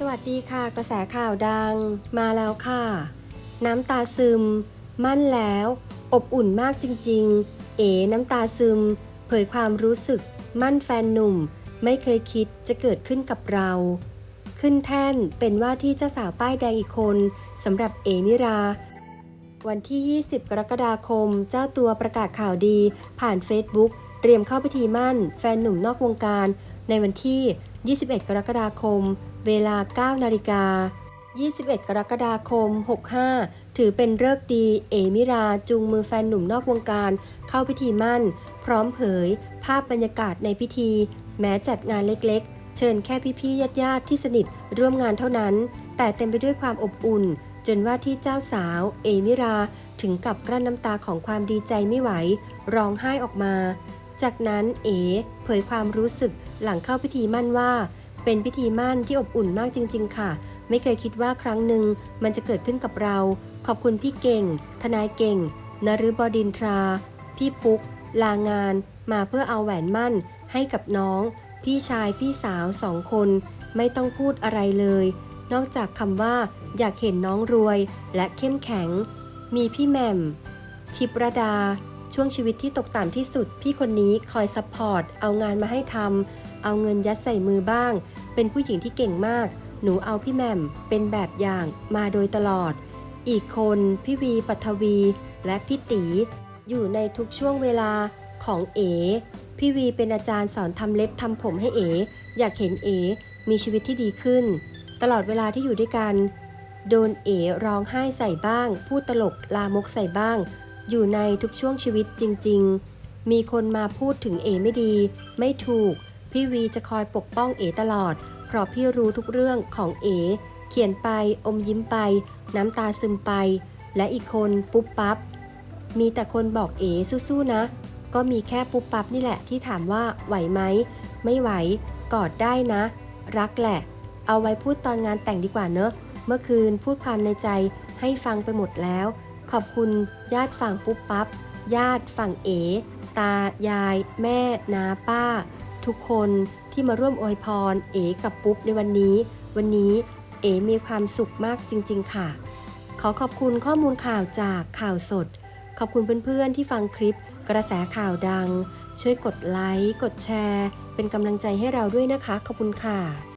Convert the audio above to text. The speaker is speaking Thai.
สวัสดีค่ะ กระแสข่าวดัง มาแล้วค่ะ น้ำตาซึม มั่นแล้ว อบอุ่นมากจริง ๆ เอ๋น้ำตาซึม เผยความรู้สึก มั่นแฟนหนุ่ม ไม่เคยคิดจะเกิดขึ้นกับเรา ขึ้นแท่นเป็นว่าที่เจ้าสาวป้ายแดงอีกคนสำหรับเอมิรา วันที่ 20 กรกฎาคม เจ้าตัวประกาศข่าวดี ผ่าน Facebook เตรียมเข้าพิธีมั่น แฟนหนุ่มนอกวงการ ในวันที่ 21 กรกฎาคม เวลา 9 นาฬิกา 21 กรกฎาคม 65 ถือเป็นเลิกดี เอมิราจูงมือแฟนหนุ่มนอกวงการ เข้าพิธีมั่น พร้อมเผย ภาพบรรยากาศในพิธี แม้จัดงานเล็กๆ เชิญแค่พี่ๆญาติๆที่สนิทร่วมงานเท่านั้น แต่เต็มไปด้วยความอบอุ่น จนว่าที่เจ้าสาว เอมิราถึงกับกลั้นน้ำตาของความดีใจไม่ไหว ร้องไห้ออกมา จากนั้นเอ๋เผยความรู้สึกหลังเข้าพิธีมั่นว่า เป็นพิธีมั่นที่อบอุ่นมากจริง ๆ ค่ะ ไม่เคยคิดว่าครั้งหนึ่งมันจะเกิดขึ้นกับเรา ขอบคุณพี่เก่ง ทนายเก่งนฤบดินทรา พี่ปุ๊ก ลางาน มาเพื่อเอาแหวนมั่นให้กับน้อง พี่ชายพี่สาวสองคน ไม่ต้องพูดอะไรเลย นอกจากคำว่าอยากเห็นน้องรวย และเข้มแข็ง มีพี่แหม่ม ทิพรดา ช่วงชีวิตที่ตกต่ำที่สุด พี่คนนี้คอยซัพพอร์ต เอางานมาให้ทำ เอาเงินยัดใส่มือบ้าง เป็นผู้หญิงที่เก่งมาก หนูเอาพี่แหม่มเป็นแบบอย่างมาโดยตลอด อีกคนพี่วีปัทวี และพี่ตี อยู่ในทุกช่วงเวลาของเอ พี่วีเป็นอาจารย์สอนทำเล็บทำผมให้เอ อยากเห็นเอ มีชีวิตที่ดีขึ้น ตลอดเวลาที่อยู่ด้วยกัน โดนเอร้องไห้ใส่บ้าง พูดตลกลามกใส่บ้าง อยู่ในทุกช่วงชีวิตจริง ๆ มีคนมาพูดถึงเอไม่ดี ไม่ถูก พี่วีจะคอยปกป้องเอตลอด เพราะพี่รู้ทุกเรื่องของเอเขียนไป อมยิ้มไป น้ำตาซึมไป และอีกคนปุ๊บปั๊บมีแต่คนบอกเอสู้ๆนะ ก็มีแค่ปุ๊บปั๊บนี่แหละที่ถามว่าไหวไหม ไม่ไหว กอดได้นะ รักแหละ เอาไว้พูดตอนงานแต่งดีกว่าเนอะ เมื่อคืนพูดความในใจให้ฟังไปหมดแล้ว ขอบคุณญาติฝั่งปุ๊บปั๊บญาติฝั่งเอตา ยาย แม่ นาป้า ทุกคนที่มาร่วมอวยพร เอกับปุ๊บในวันนี้ วันนี้เอมีความสุขมากจริง ๆ ค่ะ ขอขอบคุณข้อมูลข่าวจากข่าวสด ขอบคุณเพื่อนๆที่ฟังคลิปกระแสข่าวดัง ช่วยกดไลค์ กดแชร์ เป็นกำลังใจให้เราด้วยนะคะ ขอบคุณค่ะ